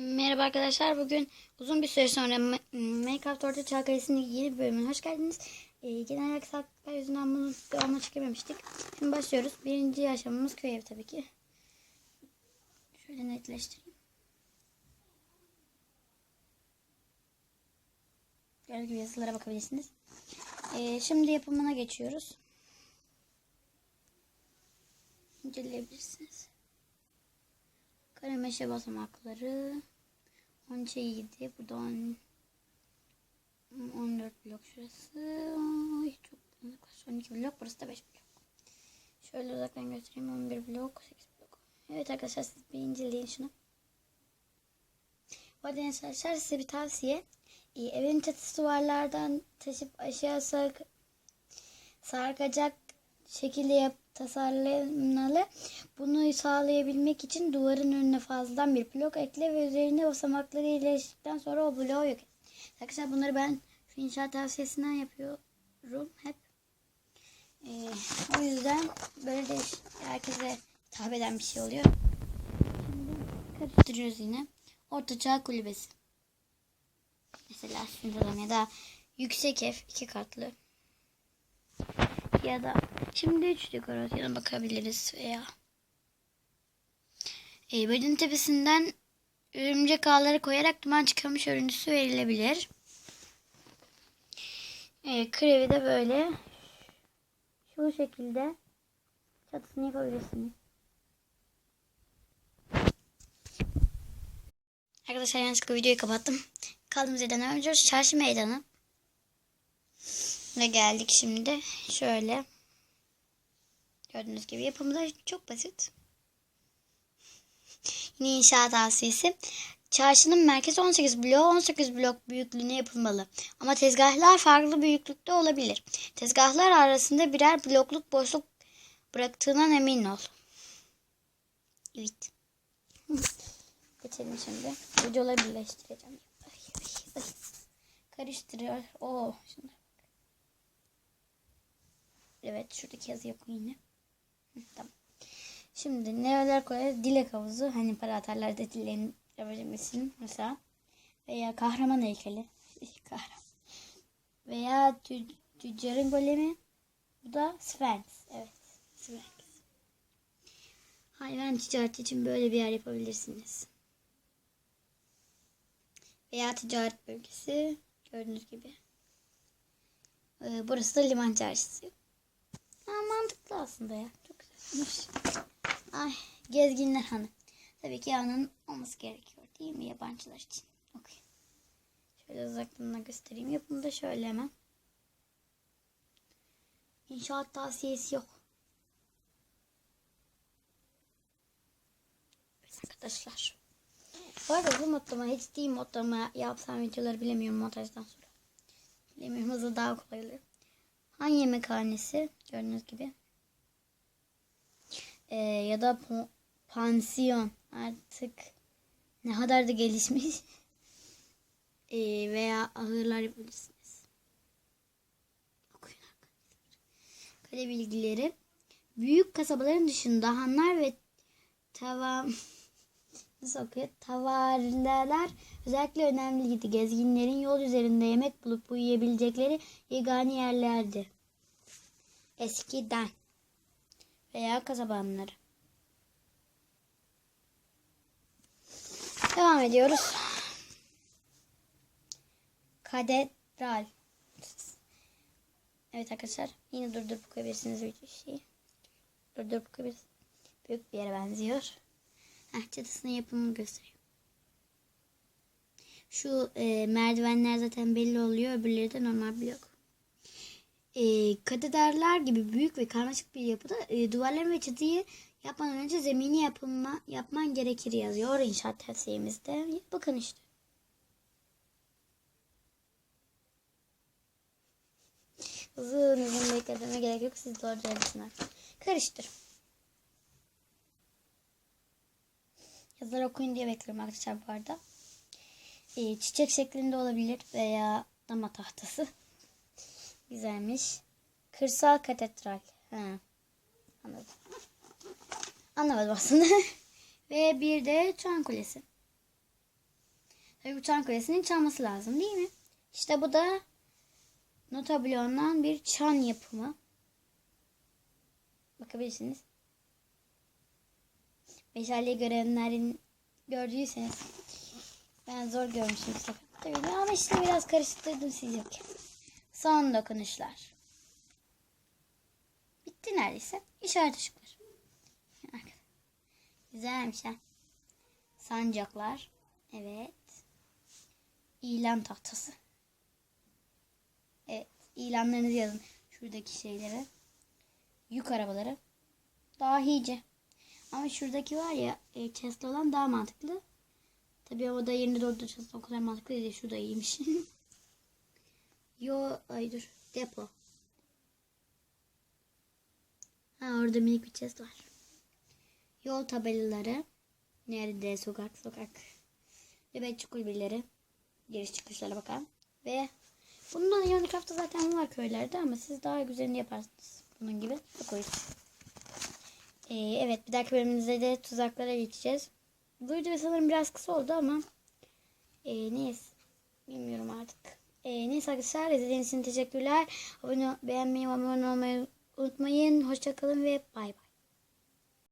Merhaba arkadaşlar. Bugün uzun bir süre sonra Minecraft Orta Çağ Kalesi'nin yeni bir bölümüne hoş geldiniz. Ee, genel aksaklıklar yüzünden bunu devamlı çekememiştik. Şimdi başlıyoruz. Birinci aşamamız köy evi tabii ki. Şöyle netleştireyim. Gördüğünüz gibi yazılara bakabilirsiniz. Ee, şimdi yapımına geçiyoruz. İnceleyebilirsiniz. Kara meşe basamakları. 13'e 7. Burada 10, 14 blok şurası. Ay çok uzaklaş. 12 blok. Burası da 5 blok. Şöyle uzaktan göstereyim. 11 blok. 8 blok. Evet arkadaşlar siz bir inceleyin şunu. Bu arada arkadaşlar size bir tavsiye. Ee, evin çatısı duvarlardan taşıp aşağı sark sarkacak şekilde yap tasarlanmalı. Bunu sağlayabilmek için duvarın önüne fazladan bir blok ekle ve üzerine basamakları iyileştikten sonra o bloğu yok. et. Arkadaşlar bunları ben inşaat tavsiyesinden yapıyorum hep. Ee, o yüzden böyle de herkese hitap eden bir şey oluyor. Şimdi karıştırıyoruz yine. Ortaçağ kulübesi. Mesela şundan ya da yüksek ev iki katlı ya da şimdi üç dekorasyona bakabiliriz veya e, bölüm tepesinden örümcek ağları koyarak duman çıkarmış örüntüsü verilebilir. E, krevi de böyle şu şekilde çatısını yapabilirsiniz. Arkadaşlar yanlışlıkla videoyu kapattım. Kaldığımız yerden ediyoruz. Çarşı meydanı. Ve geldik şimdi. Şöyle. Gördüğünüz gibi yapımı da çok basit. Yine inşaat tavsiyesi. Çarşının merkezi 18 blok 18 blok büyüklüğüne yapılmalı. Ama tezgahlar farklı büyüklükte olabilir. Tezgahlar arasında birer blokluk boşluk bıraktığından emin ol. Evet. Geçelim şimdi. Videoları birleştireceğim. Ay, ay, ay. Karıştırıyor. Oo, şunlar. Evet şuradaki yazı yok yine. Hı, tamam. Şimdi neler koyarız? Dilek havuzu. Hani para atarlar da dileğini yapabilmesinin mesela. Veya kahraman heykeli. kahraman. Veya tü tüccarın golemi. Bu da Sphinx. Evet. Sphinx. Hayvan ticareti için böyle bir yer yapabilirsiniz. Veya ticaret bölgesi. Gördüğünüz gibi. Ee, burası da liman çarşısı. Ha, mantıklı aslında ya. Çok güzelmiş. Ay gezginler hanı. Tabii ki hanın olması gerekiyor değil mi yabancılar için? Okey. Şöyle uzaktan göstereyim. Yapımı da şöyle hemen. İnşaat tavsiyesi yok. Arkadaşlar. Bu arada bu modlama hiç değil modlama yapsam videoları bilemiyorum montajdan sonra. Bilemiyorum hızlı daha kolay oluyor. Han yemekhanesi gördüğünüz gibi. Ee, ya da pansiyon artık ne kadar da gelişmiş. Ee, veya ahırlar yapabilirsiniz. Kale bilgileri. Büyük kasabaların dışında hanlar ve tavam nasıl okuyor? Tavarlar özellikle önemliydi. Gezginlerin yol üzerinde yemek bulup uyuyabilecekleri yegane yerlerdi. Eskiden veya kasaba hanları. Devam ediyoruz. Katedral. Evet arkadaşlar yine durdurup koyabilirsiniz bir şeyi. Durdurup koyabilirsiniz. Büyük bir yere benziyor. Heh, çatısının yapımını gösteriyor. Şu e, merdivenler zaten belli oluyor. Öbürleri de normal blok. E, katedraller gibi büyük ve karmaşık bir yapıda e, duvarları ve çatıyı yapmadan önce zemini yapılma, yapman gerekir yazıyor inşaat tavsiyemizde. Bakın işte. Uzun uzun bekletmeme gerek yok. Siz doğru yapın. Karıştır. Yazıları okuyun diye bekliyorum arkadaşlar bu arada. Ee, çiçek şeklinde olabilir veya dama tahtası. Güzelmiş. Kırsal katedral. Ha. Anladım. Anlamadım aslında. Ve bir de Çan Kulesi. Tabii bu çan kulesinin çalması lazım değil mi? İşte bu da nota bloğundan bir çan yapımı. Bakabilirsiniz. Meşale görenlerin gördüyseniz ben zor görmüşüm ben ama işte biraz karıştırdım siz yok. Son dokunuşlar. Bitti neredeyse. İşaret ışıkları. Güzelmiş ha. Sancaklar. Evet. İlan tahtası. Evet. ilanlarınızı yazın. Şuradaki şeylere. Yük arabaları. Dahice. Ama şuradaki var ya e, chest'li olan daha mantıklı. Tabii o da yerinde doğru chest o kadar mantıklı değil. Şu da iyiymiş. Yo ay dur. Depo. Ha orada minik bir chest var. Yol tabelaları. Nerede sokak sokak. Nöbetçi kulübeleri. Giriş çıkışlara bakalım. Ve bundan Minecraft'ta zaten var köylerde ama siz daha güzelini yaparsınız. Bunun gibi. Koyun. Ee, evet bir dahaki bölümümüzde de tuzaklara geçeceğiz. Bu video sanırım biraz kısa oldu ama e, neyse bilmiyorum artık. E, neyse arkadaşlar izlediğiniz için teşekkürler. Abone, beğenmeyi, abone olmayı unutmayın. Hoşçakalın ve bay bay.